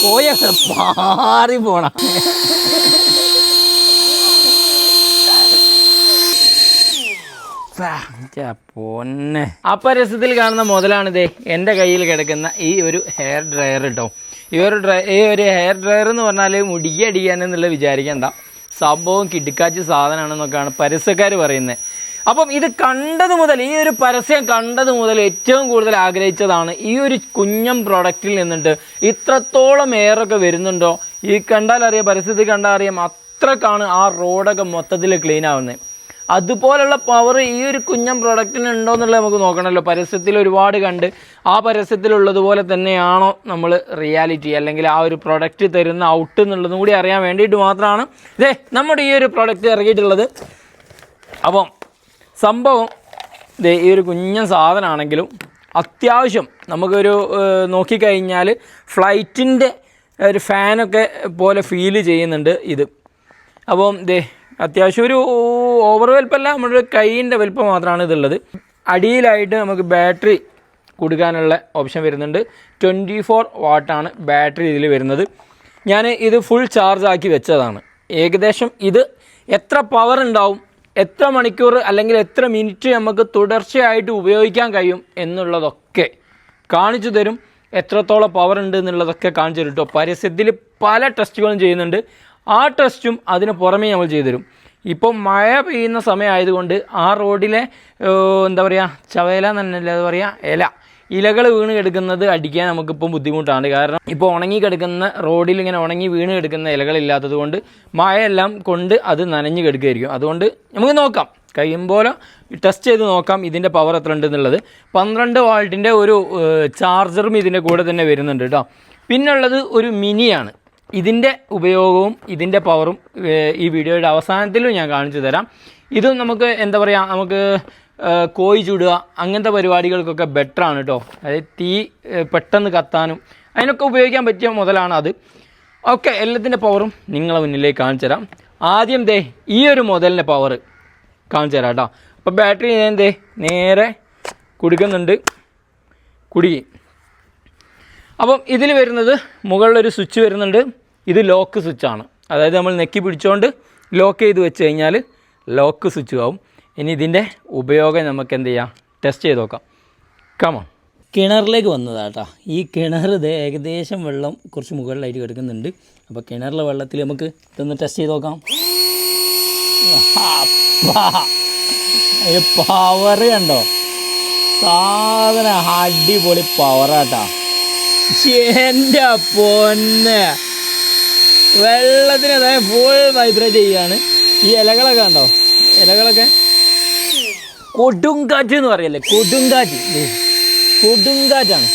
കോയ പാറി പോണ. പൊന്നെ. അപ്പരസത്തിൽ കാണുന്ന മുതലാണിത് എന്റെ കയ്യിൽ കിടക്കുന്ന ഈ ഒരു ഹെയർ ഡ്രയർ കേട്ടോ ഈ ഒരു ഡ്രൈ ഈ ഒരു ഹെയർ ഡ്രയർ എന്ന് പറഞ്ഞാൽ മുടിക്ക് അടിക്കാൻ എന്നുള്ള വിചാരിക്കണ്ട. സംഭവം കിടുക്കാച്ച് സാധനമാണെന്നൊക്കെയാണ് പരസ്യക്കാർ പറയുന്നത് അപ്പം ഇത് കണ്ടത് മുതൽ ഈ ഒരു പരസ്യം കണ്ടത് മുതൽ ഏറ്റവും കൂടുതൽ ആഗ്രഹിച്ചതാണ് ഈ ഒരു കുഞ്ഞം പ്രൊഡക്റ്റിൽ നിന്നിട്ട് ഇത്രത്തോളം എയറൊക്കെ വരുന്നുണ്ടോ? ഈ കണ്ടാൽ അറിയാം പരസ്യത്തിൽ കണ്ടാൽ അറിയാം അത്രക്കാണ് ആ റോഡൊക്കെ മൊത്തത്തിൽ ക്ലീൻ ആവുന്നത് അതുപോലുള്ള പവർ ഈ ഒരു കുഞ്ഞം പ്രൊഡക്റ്റിന് ഉണ്ടോ എന്നുള്ളത് നമുക്ക് നോക്കണമല്ലോ. പരസ്യത്തിൽ ഒരുപാട് കണ്ട് ആ പരസ്യത്തിലുള്ളതുപോലെ തന്നെയാണോ നമ്മൾ റിയാലിറ്റി അല്ലെങ്കിൽ ആ ഒരു പ്രൊഡക്റ്റ് തരുന്ന ഔട്ട് എന്നുള്ളതും കൂടി അറിയാൻ വേണ്ടിയിട്ട് മാത്രമാണ് ഇതേ നമ്മുടെ ഈ ഒരു പ്രൊഡക്റ്റ് ഇറങ്ങിയിട്ടുള്ളത്. അപ്പം സംഭവം ഈ ഒരു കുഞ്ഞൻ സാധനമാണെങ്കിലും അത്യാവശ്യം നമുക്കൊരു നോക്കിക്കഴിഞ്ഞാൽ ഫ്ലൈറ്റിന്റെ ഒരു ഫാനൊക്കെ പോലെ ഫീൽ ചെയ്യുന്നുണ്ട് ഇത്. അപ്പം ദേ അത്യാവശ്യം ഒരു ഓവർ വലിപ്പമല്ല നമ്മുടെ കൈയിന്റെ വലിപ്പം മാത്രമാണ് ഇതുള്ളത്. അടിയിലായിട്ട് നമുക്ക് ബാറ്ററി കൊടുക്കാനുള്ള ഓപ്ഷൻ വരുന്നുണ്ട്. ട്വന്റി ഫോർ വാട്ടാണ് ബാറ്ററി ഇതിൽ വരുന്നത്. ഞാൻ ഇത് ഫുൾ ചാർജ് ആക്കി വെച്ചതാണ്. ഏകദേശം ഇത് എത്ര പവർ ഉണ്ടാവും എത്ര മണിക്കൂർ അല്ലെങ്കിൽ എത്ര മിനിറ്റ് നമുക്ക് തുടർച്ചയായിട്ട് ഉപയോഗിക്കാൻ കഴിയും എന്നുള്ളതൊക്കെ കാണിച്ചു തരും. എത്രത്തോളം പവർ ഉണ്ട് എന്നുള്ളതൊക്കെ കാണിച്ചു തരും കേട്ടോ പരസ്യത്തിൽ പല ടെസ്റ്റുകളും ചെയ്യുന്നുണ്ട്. ആ ടെസ്റ്റും അതിന് പുറമേ നമ്മൾ ചെയ്തു തരും. ഇപ്പോൾ മഴ പെയ്യുന്ന സമയമായതുകൊണ്ട് ആ റോഡിലെ എന്താ പറയുക ചവേല എന്നല്ല പറയുക ഇല. ഇലകൾ വീണ് കിടക്കുന്നത് അടിക്കാൻ നമുക്കിപ്പം ബുദ്ധിമുട്ടാണ്. കാരണം ഇപ്പോൾ ഉണങ്ങി കിടക്കുന്ന റോഡിൽ ഇങ്ങനെ ഉണങ്ങി വീണ് കിടക്കുന്ന ഇലകളില്ലാത്തത് കൊണ്ട് മഴയെല്ലാം കൊണ്ട് അത് നനഞ്ഞ് കിടക്കുകയായിരിക്കും. അതുകൊണ്ട് നമുക്ക് നോക്കാം. കഴിയുമ്പോൾ ടെസ്റ്റ് ചെയ്ത് നോക്കാം ഇതിന്റെ പവർ എത്ര ഉണ്ട് എന്നുള്ളത് പന്ത്രണ്ട് വാൾട്ടിന്റെ ഒരു ചാർജറും ഇതിന്റെ കൂടെ തന്നെ വരുന്നുണ്ട് കേട്ടോ പിന്നുള്ളത് ഒരു മിനിയാണ്. ഇതിന്റെ ഉപയോഗവും ഇതിന്റെ പവറും ഈ വീഡിയോയുടെ അവസാനത്തിലും ഞാൻ കാണിച്ചു തരാം. ഇതും നമുക്ക് എന്താ പറയുക നമുക്ക് കോഴി ചുടുക അങ്ങനത്തെ പരിപാടികൾക്കൊക്കെ ബെറ്ററാണ് കേട്ടോ അതായത് തീ പെട്ടെന്ന് കത്താനും അതിനൊക്കെ ഉപയോഗിക്കാൻ പറ്റിയ മുതലാണ് അത്. ഓക്കെ എല്ലാത്തിന്റെ പവറും നിങ്ങളെ മുന്നിലേക്ക് കാണിച്ചു തരാം. ആദ്യം ദേ ഈ ഒരു മുതലിന്റെ പവർ കാണിച്ചു തരാം കേട്ടോ അപ്പോൾ ബാറ്ററി ഞാൻ ദേ നേരെ കുടിക്കുന്നുണ്ട്. കുടുകി അപ്പം ഇതിൽ വരുന്നത് മുകളിലൊരു സ്വിച്ച് വരുന്നുണ്ട്. ഇത് ലോക്ക് സ്വിച്ചാണ് അതായത് നമ്മൾ നെക്കി പിടിച്ചുകൊണ്ട് ലോക്ക് ചെയ്ത് വെച്ച് കഴിഞ്ഞാൽ ലോക്ക് സ്വിച്ച് ആവും. ഇനി ഇതിന്റെ ഉപയോഗം നമുക്ക് എന്ത് ചെയ്യാം? ടെസ്റ്റ് ചെയ്ത് നോക്കാം. കമോൺ കിണറിലേക്ക് വന്നതാട്ടാ ഈ കിണർ ഇത് ഏകദേശം വെള്ളം കുറച്ച് മുകളിലായിട്ട് കിടക്കുന്നുണ്ട്. അപ്പോൾ കിണറിലെ വെള്ളത്തിൽ നമുക്ക് ഇതൊന്ന് ടെസ്റ്റ് ചെയ്ത് നോക്കാം. പവർ കണ്ടോ? സാധന അടിപൊളി പവറാട്ടാ എന്റെ പൊന്ന്. വെള്ളത്തിന് അതായത് ഫുൾ വൈബ്രേറ്റ് ചെയ്യാണ്. ഈ ഇലകളൊക്കെ കണ്ടോ? ഇലകളൊക്കെ കൊടുങ്കാറ്റ് എന്ന് പറയല്ലേ? കൊടുങ്കാറ്റ്. കൊടുങ്കാറ്റാണ്.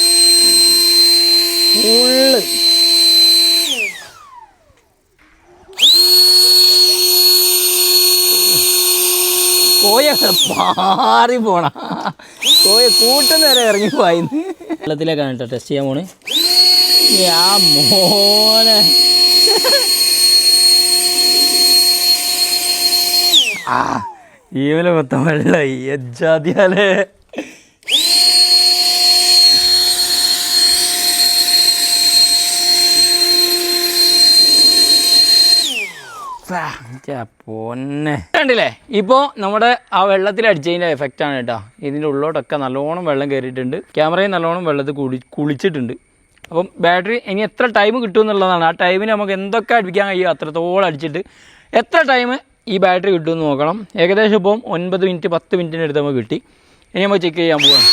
ഫുള്ള്. കോയ പാറി പോണ. കോയ കൂട്ടുന്ന വരെ ഇറങ്ങി പോയിന്ന്. വെള്ളത്തിലേക്കാണ് കേട്ടോ ടെസ്റ്റ് ചെയ്യാൻ പോണ്. ആ മോനെ. ആ. ഈവലെ മൊത്തം വെള്ളമായി എജാതിയാലേ പൊന്നെ. കണ്ടില്ലേ? ഇപ്പോൾ നമ്മുടെ ആ വെള്ളത്തിൽ അടിച്ചതിന്റെ എഫക്റ്റ് ആണ് കേട്ടോ. ഇതിന്റെ ഉള്ളോട്ടൊക്കെ നല്ലോണം വെള്ളം കയറിയിട്ടുണ്ട്. ക്യാമറയും നല്ലോണം വെള്ളത്തിൽ കുളി കുളിച്ചിട്ടുണ്ട്. അപ്പം ബാറ്ററി ഇനി എത്ര ടൈം കിട്ടും എന്നുള്ളതാണ്. ആ ടൈമിന് നമുക്ക് എന്തൊക്കെ അടിപ്പിക്കാൻ കഴിയും അത്രത്തോളം അടിച്ചിട്ട്. എത്ര ടൈം ഈ ബാറ്ററി കിട്ടുമെന്ന് നോക്കണം. ഏകദേശം ഇപ്പം ഒൻപത് മിനിറ്റ് പത്ത് മിനിറ്റിന്റെ അടുത്ത് നമുക്ക് കിട്ടി. ഇനി നമ്മൾ ചെക്ക് ചെയ്യാൻ പോവാം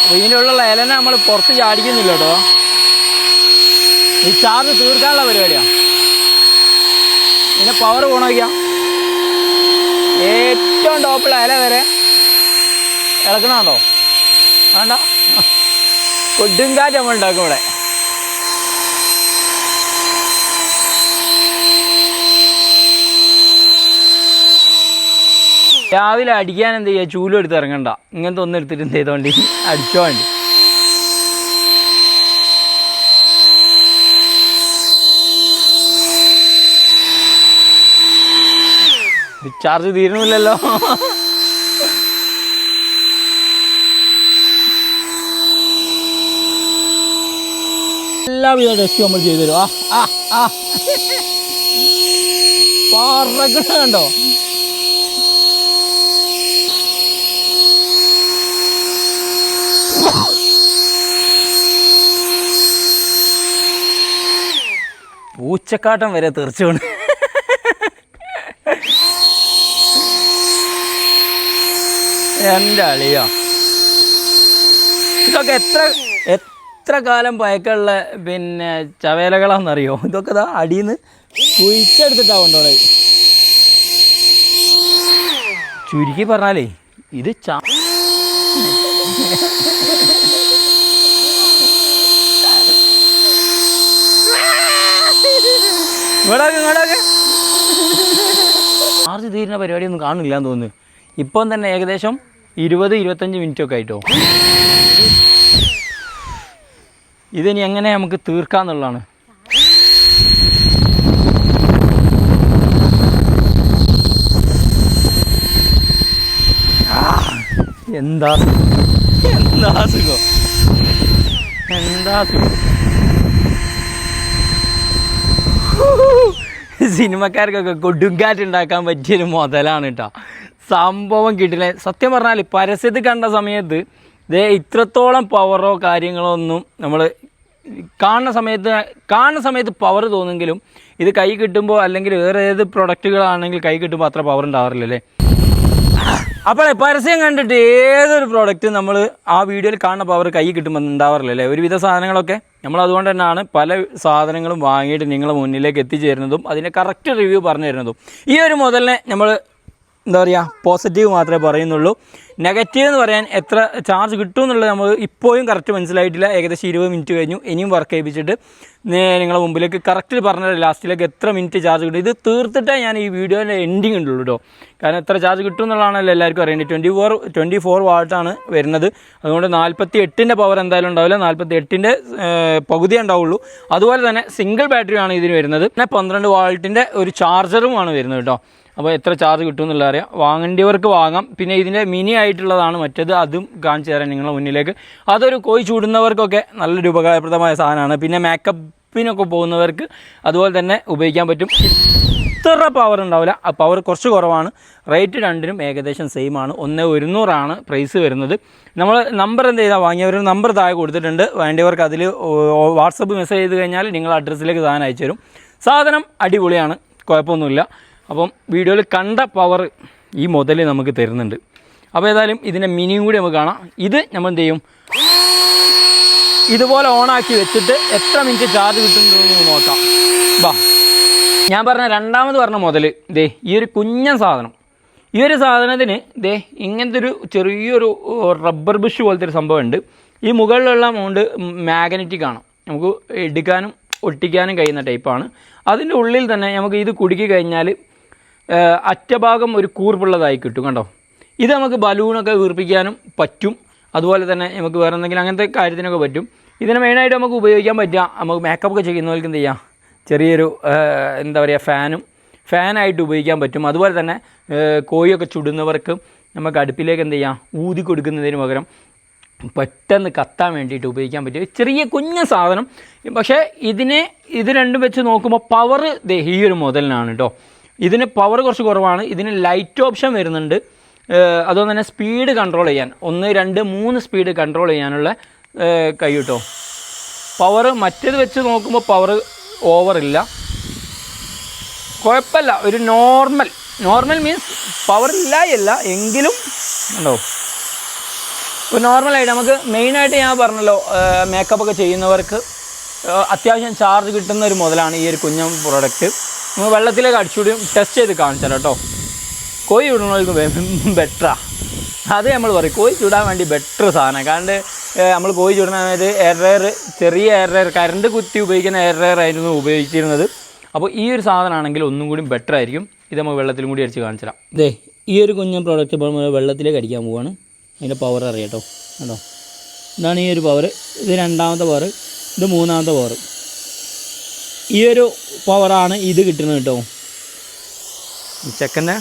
അപ്പോൾ ഇതിനുള്ള ഇലനെ നമ്മൾ പുറത്ത് ചാടിക്കുന്നില്ല കേട്ടോ. ഈ ചാർജ് തീർക്കാനുള്ള പരിപാടിയാണ് പിന്നെ പവർ പോണോക്കാം ഏറ്റവും ടോപ്പിൽ ഇല വരെ ഇളക്കണുണ്ടോ വേണ്ട. കൊടുങ്കാറ്റ് നമ്മൾ ഉണ്ടാക്കും ഇവിടെ. രാവിലെ അടിക്കാൻ എന്ത് ചെയ്യുക ചൂലും എടുത്ത് ഇറങ്ങണ്ട. ഇങ്ങനത്തെ ഒന്നും എടുത്തിട്ട് എന്ത് ചെയ്തോണ്ടി? അടിച്ചോ വേണ്ടി. ചാർജ് തീരുന്നില്ലല്ലോ. എല്ലാവിധ ടെസ്റ്റും നമ്മൾ ചെയ്തു തരും ആ ആ ആ. പറക്കണ പൂച്ചക്കാട്ടം വരെ തെറിച്ചുകൊണ്ട് എന്റെ അളിയോ. ഇതൊക്കെ എത്ര എത്ര കാലം പയക്കുള്ള പിന്നെ ചവേലകളാണെന്നറിയോ ഇതൊക്കെ ഇതാ അടിയിൽ നിന്ന് കുഴിച്ചെടുത്തിട്ടാ കൊണ്ടുപോയി ചുരുക്കി പറഞ്ഞാലേ ഇത് ചാ ചാർജ് തീരുന്ന പരിപാടിയൊന്നും കാണില്ല എന്ന് തോന്നുന്നു. ഇപ്പം തന്നെ ഏകദേശം ഇരുപത് ഇരുപത്തഞ്ച് മിനിറ്റ് ഒക്കെ ആയിട്ടോ. ഇതിനി എങ്ങനെ നമുക്ക് തീർക്കാന്നുള്ളതാണ്. എന്താ എന്താ സുഖം? എന്താ സുഖം? സിനിമക്കാർക്കൊക്കെ കൊടുങ്കാറ്റ് ഉണ്ടാക്കാൻ പറ്റിയൊരു മുതലാണ് കേട്ടോ സംഭവം കിട്ടില്ല. സത്യം പറഞ്ഞാൽ പരസ്യത്തിൽ കണ്ട സമയത്ത് ഇതേ ഇത്രത്തോളം പവറോ കാര്യങ്ങളോ ഒന്നും നമ്മൾ കാണുന്ന സമയത്ത് കാണുന്ന സമയത്ത് പവർ തോന്നുമെങ്കിലും ഇത് കൈ കിട്ടുമ്പോൾ അല്ലെങ്കിൽ വേറെ ഏത് പ്രൊഡക്റ്റുകളാണെങ്കിൽ കൈ കിട്ടുമ്പോൾ അത്ര പവർ ഉണ്ടാവാറില്ലല്ലേ അപ്പോൾ പരസ്യം കണ്ടിട്ട് ഏതൊരു പ്രോഡക്റ്റ് നമ്മൾ ആ വീഡിയോയിൽ കാണുന്ന പവർ കൈ കിട്ടുമ്പോൾ ഉണ്ടാവാറില്ലല്ലേ ഒരുവിധ സാധനങ്ങളൊക്കെ നമ്മൾ അതുകൊണ്ട് തന്നെയാണ് പല സാധനങ്ങളും വാങ്ങിയിട്ട് നിങ്ങളുടെ മുന്നിലേക്ക് എത്തിച്ചേരുന്നതും അതിന്റെ കറക്റ്റ് റിവ്യൂ പറഞ്ഞു തരുന്നതും ഈ ഒരു മുതലിനെ നമ്മൾ എന്താ പറയുക പോസിറ്റീവ് മാത്രമേ പറയുന്നുള്ളൂ. നെഗറ്റീവ് എന്ന് പറയാൻ എത്ര ചാർജ് കിട്ടും എന്നുള്ളത് നമ്മൾ ഇപ്പോഴും കറക്റ്റ് മനസ്സിലായിട്ടില്ല. ഏകദേശം ഇരുപത് മിനിറ്റ് കഴിഞ്ഞു. ഇനിയും വർക്ക് ചെയ്യിപ്പിച്ചിട്ട് നിങ്ങളുടെ മുമ്പിലേക്ക് കറക്റ്റ് പറഞ്ഞ ലാസ്റ്റിലേക്ക് എത്ര മിനിറ്റ് ചാർജ് കിട്ടും. ഇത് തീർത്തിട്ടേ ഞാൻ ഈ വീഡിയോന്റെ എൻഡിങ് ഉള്ളൂ കേട്ടോ കാരണം എത്ര ചാർജ് കിട്ടും എന്നുള്ളതാണല്ലോ എല്ലാവർക്കും അറിയേണ്ടത്. ട്വന്റി ഫോർ ട്വന്റി ഫോർ വാട്ടാണ് വരുന്നത്. അതുകൊണ്ട് നാൽപ്പത്തി എട്ടിന്റെ പവർ എന്തായാലും ഉണ്ടാവില്ല. നാൽപ്പത്തി എട്ടിന്റെ പകുതിയേ ഉണ്ടാവുള്ളൂ. അതുപോലെ തന്നെ സിംഗിൾ ബാറ്ററിയാണ് ഇതിന് വരുന്നത്. പിന്നെ പന്ത്രണ്ട് വാൾട്ടിന്റെ ഒരു ചാർജറുമാണ് വരുന്നത് കേട്ടോ അപ്പോൾ എത്ര ചാർജ് കിട്ടും എന്നുള്ള അറിയാം. വാങ്ങേണ്ടിയവർക്ക് വാങ്ങാം. പിന്നെ ഇതിന്റെ മിനി ആയിട്ടുള്ളതാണ് മറ്റേത്. അതും കാണിച്ചു തരാം നിങ്ങളുടെ മുന്നിലേക്ക്. അതൊരു കോയി ചൂടുന്നവർക്കൊക്കെ നല്ലൊരു ഉപകാരപ്രദമായ സാധനമാണ്. പിന്നെ മേക്കപ്പിനൊക്കെ പോകുന്നവർക്ക് അതുപോലെ തന്നെ ഉപയോഗിക്കാൻ പറ്റും. ഇത്ര പവർ ഉണ്ടാവില്ല. ആ പവർ കുറച്ച് കുറവാണ്. റേറ്റ് രണ്ടിനും ഏകദേശം സെയിം ആണ്. ഒന്ന് ഒരുന്നൂറാണ് പ്രൈസ് വരുന്നത്. നമ്മൾ നമ്പർ എന്ത് ചെയ്താൽ വാങ്ങിയവർ നമ്പർ താഴെ കൊടുത്തിട്ടുണ്ട്. വേണ്ടിയവർക്ക് അതിൽ വാട്സപ്പ് മെസ്സേജ് ചെയ്ത് കഴിഞ്ഞാൽ നിങ്ങൾ അഡ്രസ്സിലേക്ക് സാധനം അയച്ചു തരും. സാധനം അടിപൊളിയാണ്. കുഴപ്പമൊന്നുമില്ല. അപ്പം വീഡിയോയിൽ കണ്ട പവർ ഈ മുതൽ നമുക്ക് തരുന്നുണ്ട്. അപ്പോൾ ഏതായാലും ഇതിന്റെ മിനിയും കൂടി നമുക്ക് കാണാം. ഇത് നമ്മൾ എന്ത് ചെയ്യും? ഇതുപോലെ ഓണാക്കി വെച്ചിട്ട് എത്ര മിനിറ്റ് ചാർജ് കിട്ടുന്നു നോക്കാം. ബാ. ഞാൻ പറഞ്ഞ രണ്ടാമത് പറഞ്ഞ മുതൽ ദേ ഈ ഒരു കുഞ്ഞൻ സാധനം. ഈ ഒരു സാധനത്തിന് ദേ ഇങ്ങനത്തെ ഒരു ചെറിയൊരു റബ്ബർ ബുഷ് പോലത്തെ ഒരു സംഭവമുണ്ട് ഈ മുകളിലുള്ള മൗണ്ട് മാഗ്നറ്റിക് ആണ്. നമുക്ക് എടുക്കാനും ഒട്ടിക്കാനും കഴിയുന്ന ടൈപ്പാണ് അതിന്റെ ഉള്ളിൽ തന്നെ നമുക്ക് ഇത് കുടുക്കി കഴിഞ്ഞാൽ അറ്റഭാഗം ഒരു കൂർപ്പുള്ളതായി കിട്ടും കണ്ടോ? ഇത് നമുക്ക് ബലൂണൊക്കെ വീർപ്പിക്കാനും പറ്റും. അതുപോലെ തന്നെ നമുക്ക് വേറെ എന്തെങ്കിലും അങ്ങനത്തെ കാര്യത്തിനൊക്കെ പറ്റും. ഇതിനെ മെയിനായിട്ട് നമുക്ക് ഉപയോഗിക്കാൻ പറ്റുക. നമുക്ക് മേക്കപ്പ് ഒക്കെ ചെയ്യുന്നവർക്ക് എന്ത് ചെയ്യാം? ചെറിയൊരു എന്താ പറയുക ഫാനും ഫാനായിട്ട് ഉപയോഗിക്കാൻ പറ്റും. അതുപോലെ തന്നെ കോഴിയൊക്കെ ചുടുന്നവർക്ക് നമുക്ക് അടുപ്പിലേക്ക് എന്ത് ചെയ്യാം? ഊതി കൊടുക്കുന്നതിന് പകരം പെട്ടെന്ന് കത്താൻ വേണ്ടിയിട്ട് ഉപയോഗിക്കാൻ പറ്റും. ചെറിയ കുഞ്ഞ സാധനം. പക്ഷേ ഇതിനെ ഇത് രണ്ടും വെച്ച് നോക്കുമ്പോൾ പവർ ഈ ഒരു മുതലിനാണ് കേട്ടോ ഇതിന് പവർ കുറച്ച് കുറവാണ്. ഇതിന് ലൈറ്റ് ഓപ്ഷൻ വരുന്നുണ്ട്. അതുപോലെ തന്നെ സ്പീഡ് കൺട്രോൾ ചെയ്യാൻ. ഒന്ന് രണ്ട് മൂന്ന് സ്പീഡ് കൺട്രോൾ ചെയ്യാനുള്ള കൈ കിട്ടോ. പവർ മറ്റേത് വെച്ച് നോക്കുമ്പോൾ പവർ ഓവറില്ല കുഴപ്പമില്ല. ഒരു നോർമൽ നോർമൽ മീൻസ് പവർ ഇല്ലായല്ല. എങ്കിലും ഉണ്ടോ? ഇപ്പോൾ നോർമലായിട്ട് നമുക്ക് മെയിനായിട്ട് ഞാൻ പറഞ്ഞല്ലോ മേക്കപ്പ് ഒക്കെ ചെയ്യുന്നവർക്ക് അത്യാവശ്യം ചാർജ് കിട്ടുന്ന ഒരു മുതലാണ് ഈ ഒരു കുഞ്ഞൻ പ്രോഡക്റ്റ് നമ്മൾ വെള്ളത്തിലേക്ക് അടിച്ചുവിടും ടെസ്റ്റ് ചെയ്ത് കാണിച്ചാൽ കേട്ടോ. കോഴി ചൂടുന്നവർക്ക് ബെറ്ററാ അത് നമ്മൾ പറയും. കോഴി ചൂടാൻ വേണ്ടി ബെറ്റർ സാധനം. കാരണം നമ്മൾ കോഴി ചൂടുന്ന സമയത്ത് എയർ ചെറിയ എയർ കരണ്ട് കുത്തി ഉപയോഗിക്കുന്ന എയർ ആയിരുന്നു ഉപയോഗിച്ചിരുന്നത്. അപ്പോൾ ഈ ഒരു സാധനമാണെങ്കിൽ ഒന്നും കൂടി ബെറ്റർ ആയിരിക്കും. ഇത് നമ്മൾ വെള്ളത്തിലും കൂടി അടിച്ച് കാണിച്ചു തരാം ഇതേ ഈ ഒരു കുഞ്ഞൻ പ്രോഡക്റ്റ് ഇപ്പോൾ വെള്ളത്തിലേക്ക് അടിക്കാൻ പോവാണ്. അതിന്റെ പവർ അറിയാട്ടോ കേട്ടോ. ഇതാണ് ഈ ഒരു പവർ ഇത് രണ്ടാമത്തെ പവർ ഇത് മൂന്നാമത്തെ പവർ ഈ ഒരു പവറാണ് ഇത് കിട്ടുന്നത് കേട്ടോ. ചെക്കന്റെ?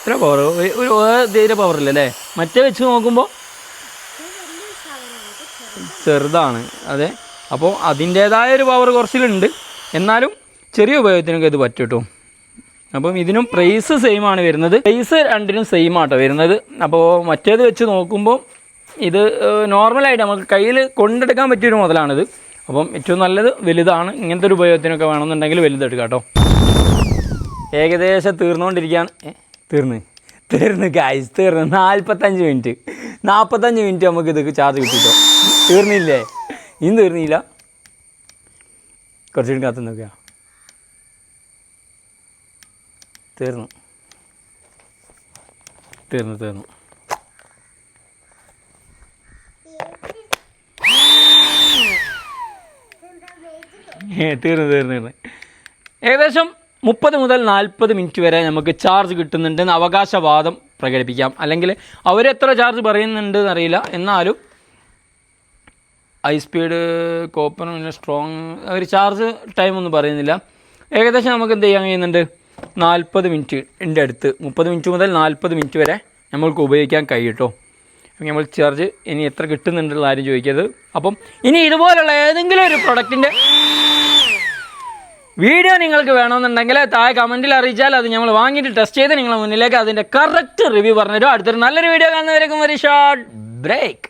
ഇത്ര പവർ ഒരു തീരെ പവറില്ല അല്ലേ? മറ്റേ വെച്ച് നോക്കുമ്പോൾ ചെറുതാണ്. അതെ. അപ്പോൾ അതിന്റേതായ ഒരു പവർ കുറച്ചിലുണ്ട്. എന്നാലും ചെറിയ ഉപയോഗത്തിനൊക്കെ ഇത് പറ്റും കേട്ടോ. അപ്പം ഇതിനും പ്രൈസ് സെയിം ആണ് വരുന്നത്. പ്രൈസ് രണ്ടിനും സെയിം ആട്ടോ വരുന്നത്. അപ്പോൾ മറ്റേത് വെച്ച് നോക്കുമ്പോൾ ഇത് നോർമലായിട്ട് നമുക്ക് കയ്യിൽ കൊണ്ടെടുക്കാൻ പറ്റിയൊരു മുതലാണിത് അപ്പം ഏറ്റവും നല്ലത് വലുതാണ്. ഇങ്ങനത്തെ ഒരു ഉപയോഗത്തിനൊക്കെ വേണമെന്നുണ്ടെങ്കിൽ വലുതെടുക്കാം കേട്ടോ. ഏകദേശം തീർന്നുകൊണ്ടിരിക്കുകയാണ്. തീർന്ന്. തീർന്ന് കാശ് തീർന്ന്. നാൽപ്പത്തഞ്ച് മിനിറ്റ്. നാൽപ്പത്തഞ്ച് മിനിറ്റ് നമുക്ക് ഇത് ചാർജ് കിട്ടിയിട്ടോ. തീർന്നില്ലേ? ഇന്ന് തീർന്നില്ല. കുറച്ചുകൂടി കാത്തു നോക്കുക തീർന്നു. തീർന്നു തീർന്നു. തീർന്നു തീർന്നു തീർന്നു. ഏകദേശം മുപ്പത് മുതൽ നാൽപ്പത് മിനിറ്റ് വരെ നമുക്ക് ചാർജ് കിട്ടുന്നുണ്ടെന്ന് അവകാശവാദം പ്രകടിപ്പിക്കാം. അല്ലെങ്കിൽ അവരെത്ര ചാർജ് പറയുന്നുണ്ട് എന്നറിയില്ല. എന്നാലും ഹൈ സ്പീഡ് കോപ്പർ പിന്നെ സ്ട്രോങ് അവർ ചാർജ് ടൈം ഒന്നും പറയുന്നില്ല. ഏകദേശം നമുക്ക് എന്ത് ചെയ്യാൻ കഴിയുന്നുണ്ട്? നാൽപ്പത് മിനിറ്റ് എന്റെ അടുത്ത്. മുപ്പത് മിനിറ്റ് മുതൽ നാൽപ്പത് മിനിറ്റ് വരെ നമ്മൾക്ക് ഉപയോഗിക്കാൻ കഴിയും കേട്ടോ നമ്മൾ ചാർജ് ഇനി എത്ര കിട്ടുന്നുണ്ടുള്ള ആരും ചോദിക്കരുത്. അപ്പം ഇനി ഇതുപോലുള്ള ഏതെങ്കിലും ഒരു പ്രൊഡക്റ്റിന്റെ വീഡിയോ നിങ്ങൾക്ക് വേണമെന്നുണ്ടെങ്കിൽ താഴെ കമന്റിൽ അറിയിച്ചാൽ അത് നമ്മൾ വാങ്ങിയിട്ട് ടെസ്റ്റ് ചെയ്ത് നിങ്ങളുടെ മുന്നിലേക്ക് അതിന്റെ കറക്റ്റ് റിവ്യൂ പറഞ്ഞുതരും. അടുത്തൊരു നല്ലൊരു വീഡിയോ കാണുന്നവരേക്കും ഒരു ഷോർട്ട് ബ്രേക്ക്